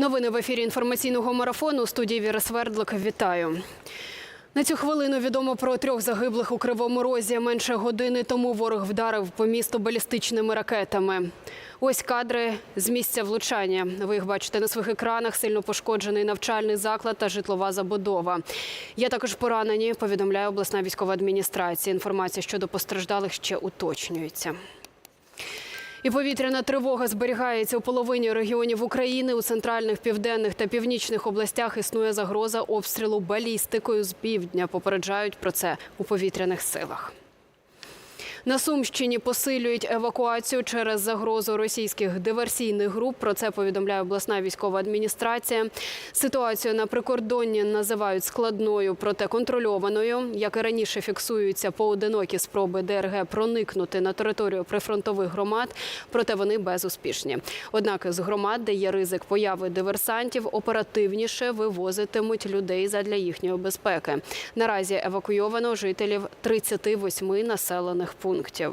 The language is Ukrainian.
Новини в ефірі інформаційного марафону. Студії Віра Свердлик. Вітаю. На цю хвилину відомо про трьох загиблих у Кривому Розі. Менше години тому ворог вдарив по місту балістичними ракетами. Ось кадри з місця влучання. Ви їх бачите на своїх екранах. Сильно пошкоджений навчальний заклад та житлова забудова. Є також поранені. Повідомляє обласна військова адміністрація. Інформація щодо постраждалих ще уточнюється. І повітряна тривога зберігається у половині регіонів України. У центральних, південних та північних областях існує загроза обстрілу балістикою з півдня. Попереджають про це у повітряних силах. На Сумщині посилюють евакуацію через загрозу російських диверсійних груп. Про це повідомляє обласна військова адміністрація. Ситуацію на прикордонні називають складною, проте контрольованою. Як і раніше фіксуються поодинокі спроби ДРГ проникнути на територію прифронтових громад, проте вони безуспішні. Однак з громад, де є ризик появи диверсантів, оперативніше вивозитимуть людей задля їхньої безпеки. Наразі евакуйовано жителів 38 населених пунктів пунктів.